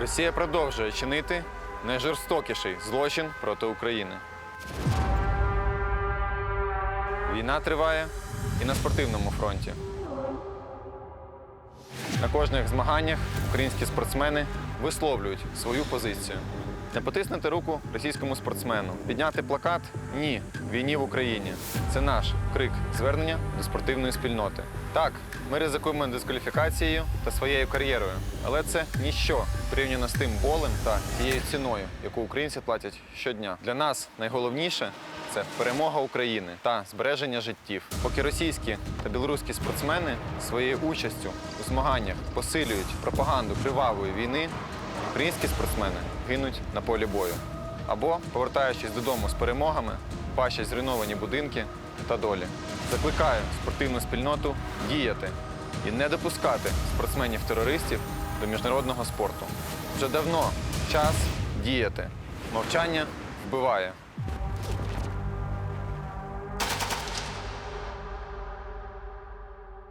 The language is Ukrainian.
Росія продовжує чинити найжорстокіший злочин проти України. Війна триває і на спортивному фронті. На кожних змаганнях українські спортсмени висловлюють свою позицію. Не потиснути руку російському спортсмену, підняти плакат ні війні в Україні. Це наш крик звернення до спортивної спільноти. Так, ми ризикуємо дискваліфікацією та своєю кар'єрою, але це ніщо порівняно з тим болем та тією ціною, яку українці платять щодня. Для нас найголовніше це перемога України та збереження життів. Поки російські та білоруські спортсмени своєю участю у змаганнях посилюють пропаганду кривавої війни, українські спортсмени гинуть на полі бою. Або, повертаючись додому з перемогами, бачать зруйновані будинки та долі. Закликаю спортивну спільноту діяти і не допускати спортсменів-терористів до міжнародного спорту. Вже давно час діяти. Мовчання вбиває.